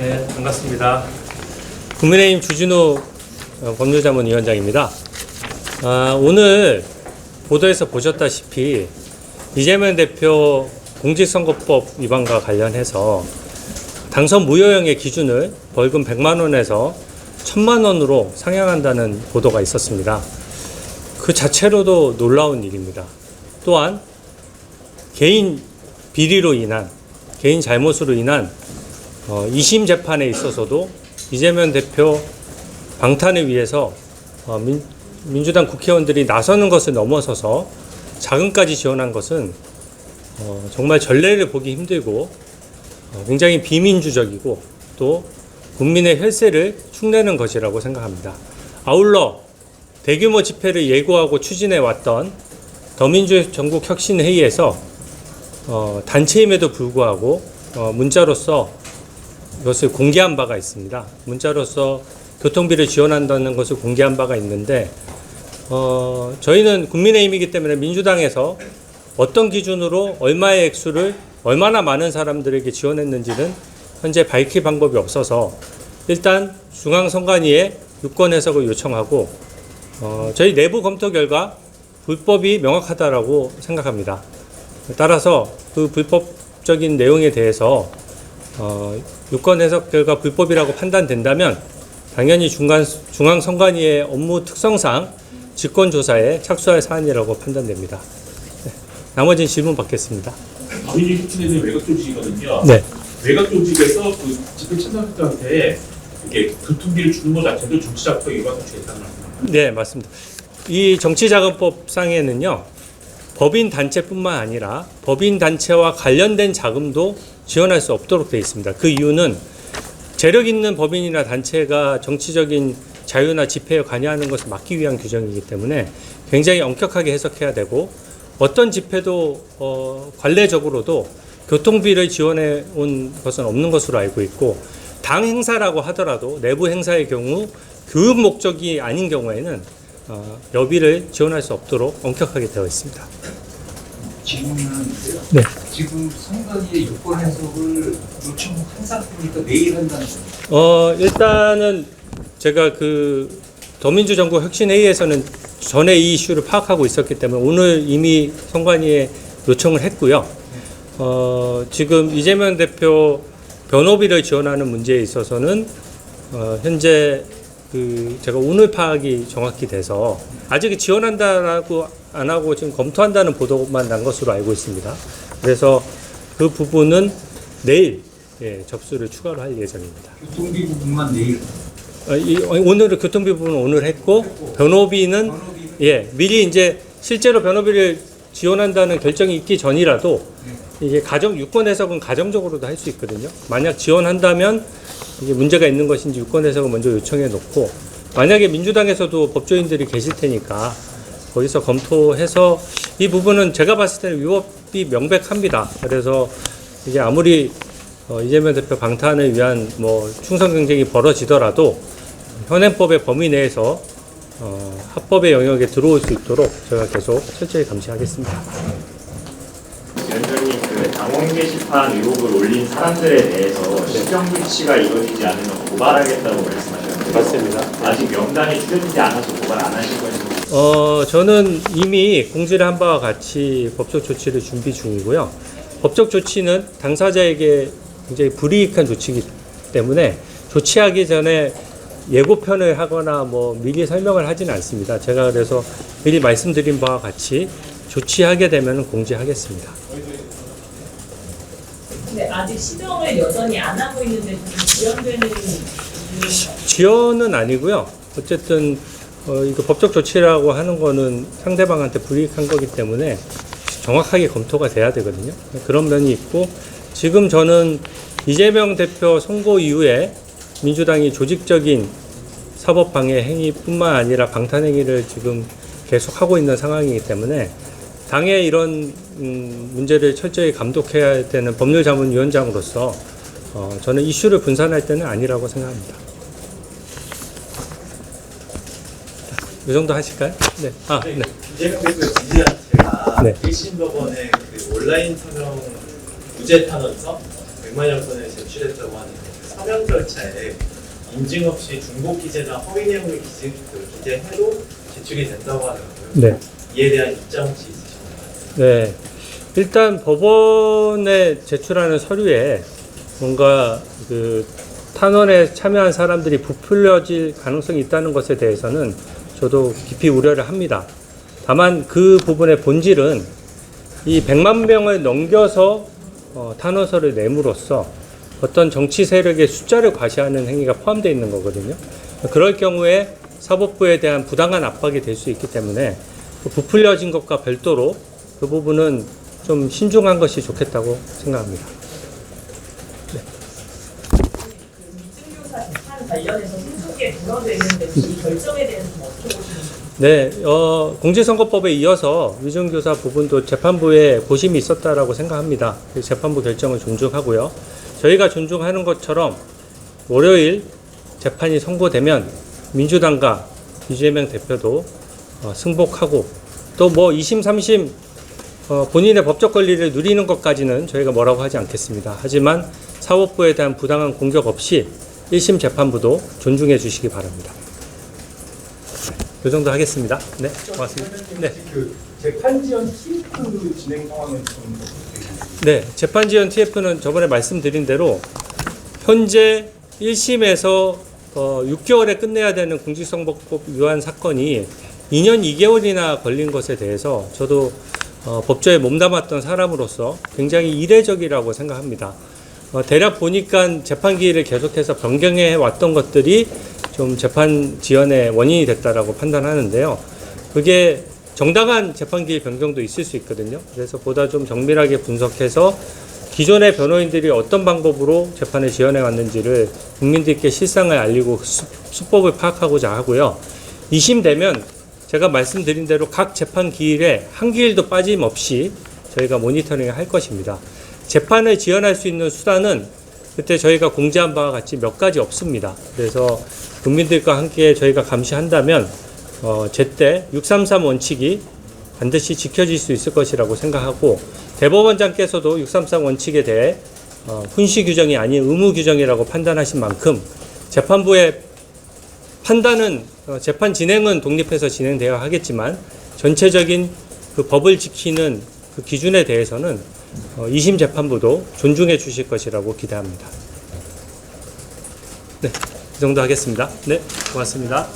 네, 반갑습니다. 국민의힘 주진우 어, 법률자문위원장입니다. 아, 오늘 보도에서 보셨다시피 이재명 대표 공직선거법 위반과 관련해서 당선 무효형의 기준을 벌금 100만 원에서 1000만 원으로 상향한다는 보도가 있었습니다. 그 자체로도 놀라운 일입니다. 또한 개인 비리로 인한 개인 잘못으로 인한 어, 2심 재판에 있어서도 이재명 대표 방탄을 위해서 어, 민, 민주당 국회의원들이 나서는 것을 넘어서서 자금까지 지원한 것은 어, 정말 전례를 보기 힘들고 어, 굉장히 비민주적이고 또 국민의 혈세를 축내는 것이라고 생각합니다. 아울러 대규모 집회를 예고하고 추진해 왔던 더민주 전국 혁신 회의에서 어, 단체임에도 불구하고 어, 문자로서 이 것을 공개한 바가 있습니다. 문자로서 교통비를 지원한다는 것을 공개한 바가 있는데 어, 저희는 국민의힘이기 때문에 민주당에서 어떤 기준으로 얼마의 액수를 얼마나 많은 사람들에게 지원했는지는 현재 밝힐 방법이 없어서 일단 중앙선관위에 유권 해석을 요청하고 어, 저희 내부 검토 결과 불법이 명확하다라고 생각합니다. 따라서 그 불법적인 내용에 대해서 어, 유권 해석 결과 불법이라고 판단된다면 당연히 중간, 중앙선관위의 업무 특성상 직권 조사에 착수할 사안이라고 판단됩니다. 네, 나머지는 질문 받겠습니다. 더민주 혁신회는 외곽 조직이거든요. 네. 외곽 조직에서 그 집회 참가자한테 이렇게 교통비를 주는 것 자체도 정치자금법 위반 조치했다는 말씀입니다. 네, 맞습니다. 이 정치자금법상에는요, 법인 단체뿐만 아니라 법인 단체와 관련된 자금도 지원할 수 없도록 되어 있습니다. 그 이유는 재력 있는 법인이나 단체가 정치적인 자유나 집회에 관여하는 것을 막기 위한 규정이기 때문에 굉장히 엄격하게 해석해야 되고 어떤 집회도 어, 관례적으로도 교통비를 지원해 온 것은 없는 것으로 알고 있고 당 행사라고 하더라도 내부 행사의 경우 교육 목적이 아닌 경우에는 어, 여비를 지원할 수 없도록 엄격하게 되어 있습니다. 질문은 네. 지금 선관위의 유권 해석을 요청한 상태니까 내일 한다는 겁니다. 어, 일단은 제가 그 더민주 정부 혁신회의에서는 전에 이 이슈를 파악하고 있었기 때문에 오늘 이미 선관위에 요청을 했고요. 어, 지금 이재명 대표 변호비를 지원하는 문제에 있어서는 어, 현재 그 제가 오늘 파악이 정확히 돼서 아직 지원한다라고 안 하고 지금 검토한다는 보도만 난 것으로 알고 있습니다. 그래서 그 부분은 내일 예, 접수를 추가로 할 예정입니다. 교통비 부분만 내일. 어, 이, 오늘은 교통비 부분은 오늘 했고 변호비는 변호비는 예 미리 이제 실제로 변호비를 지원한다는 결정이 있기 전이라도 이게 가정 유권 해석은 가정적으로도 할 수 있거든요. 만약 지원한다면 이게 문제가 있는 것인지 유권 해석을 먼저 요청해 놓고 만약에 민주당에서도 법조인들이 계실 테니까 거기서 검토해서 이 부분은 제가 봤을 때는 위법이 명백합니다. 그래서 이게 아무리 어, 이재명 대표 방탄을 위한 뭐 충성 경쟁이 벌어지더라도 현행법의 범위 내에서 어, 합법의 영역에 들어올 수 있도록 제가 계속 철저히 감시하겠습니다. 위원장님 그 당원 게시판 의혹을 올린 사람들에 대해서 실형 조치가 이루어지지 않으면 고발하겠다고 말씀하셨는데 맞습니다. 아직 명단이 추려지지 않아서 고발 안 하신 건지 어, 저는 이미 공지를 한 바와 같이 법적 조치를 준비 중이고요. 법적 조치는 당사자에게 굉장히 불이익한 조치이기 때문에 조치하기 전에 예고편을 하거나 뭐 미리 설명을 하지는 않습니다. 제가 그래서 미리 말씀드린 바와 같이 조치하게 되면 공지하겠습니다. 근데 아직 시정을 여전히 안 하고 있는데 좀 지연되는 이유가 지연은 아니고요. 어쨌든 어, 이거 법적 조치라고 하는 거는 상대방한테 불이익한 거기 때문에 정확하게 검토가 돼야 되거든요. 그런 면이 있고 지금 저는 이재명 대표 선거 이후에 민주당이 조직적인 사법 방해 행위뿐만 아니라 방탄 행위를 지금 계속 하고 있는 상황이기 때문에 당의 이런 음, 문제를 철저히 감독해야 되는 법률자문위원장으로서 어, 저는 이슈를 분산할 때는 아니라고 생각합니다. 이 정도 하실까요? 네. 아, 네. 이재명 대표의 지지자한테가 네. 1심 법원의 그 온라인 서명 무죄 탄원서 100만 여 건을 제출했다고 하는데 그 서면 절차에 인증 없이 중복 기재나 허위 내용을 기재, 그 기재해도 제출이 된다고 하더라고요. 네. 이에 대한 입장 혹시 있으신가요? 네. 일단 법원에 제출하는 서류에 뭔가 그 탄원에 참여한 사람들이 부풀려질 가능성이 있다는 것에 대해서는 저도 깊이 우려를 합니다. 다만 그 부분의 본질은 이 100만 명을 넘겨서 어, 탄원서를 내므로써 어떤 정치 세력의 숫자를 과시하는 행위가 포함되어 있는 거거든요. 그럴 경우에 사법부에 대한 부당한 압박이 될 수 있기 때문에 그 부풀려진 것과 별도로 그 부분은 좀 신중한 것이 좋겠다고 생각합니다. 그 보시는지. 네, 어, 공직선거법에 이어서 위중교사 부분도 재판부에 고심이 있었다라고 생각합니다. 그래서 재판부 결정을 존중하고요. 저희가 존중하는 것처럼 월요일 재판이 선고되면 민주당과 이재명 대표도 어, 승복하고 또 뭐 2심, 3심 어, 본인의 법적 권리를 누리는 것까지는 저희가 뭐라고 하지 않겠습니다. 하지만 사법부에 대한 부당한 공격 없이 1심 재판부도 존중해 주시기 바랍니다. 이 정도 하겠습니다. 네, 고맙습니다. 네. 그 재판 지연 TF 진행 상황은 좀. 네, 재판 지연 TF는 저번에 말씀드린 대로 현재 1심에서 어, 6개월에 끝내야 되는 공직선거법 위반 사건이 2년 2개월이나 걸린 것에 대해서 저도 어, 법조에 몸담았던 사람으로서 굉장히 이례적이라고 생각합니다. 어, 대략 보니까 재판 기일을 계속해서 변경해 왔던 것들이 좀 재판 지연의 원인이 됐다라고 판단하는데요. 그게 정당한 재판 기일 변경도 있을 수 있거든요. 그래서 보다 좀 정밀하게 분석해서 기존의 변호인들이 어떤 방법으로 재판을 지연해 왔는지를 국민들께 실상을 알리고 수, 수법을 파악하고자 하고요. 2심 되면 제가 말씀드린 대로 각 재판 기일에 한 기일도 빠짐없이 저희가 모니터링을 할 것입니다. 재판을 지연할 수 있는 수단은 그때 저희가 공지한 바와 같이 몇 가지 없습니다. 그래서 국민들과 함께 저희가 감시한다면 어, 제때 633 원칙이 반드시 지켜질 수 있을 것이라고 생각하고 대법원장께서도 633 원칙에 대해 어, 훈시 규정이 아닌 의무 규정이라고 판단하신 만큼 재판부의 판단은 어, 재판 진행은 독립해서 진행되어야 하겠지만 전체적인 그 법을 지키는 그 기준에 대해서는 어, 2심 재판부도 존중해 주실 것이라고 기대합니다. 네, 이 정도 하겠습니다. 네, 고맙습니다.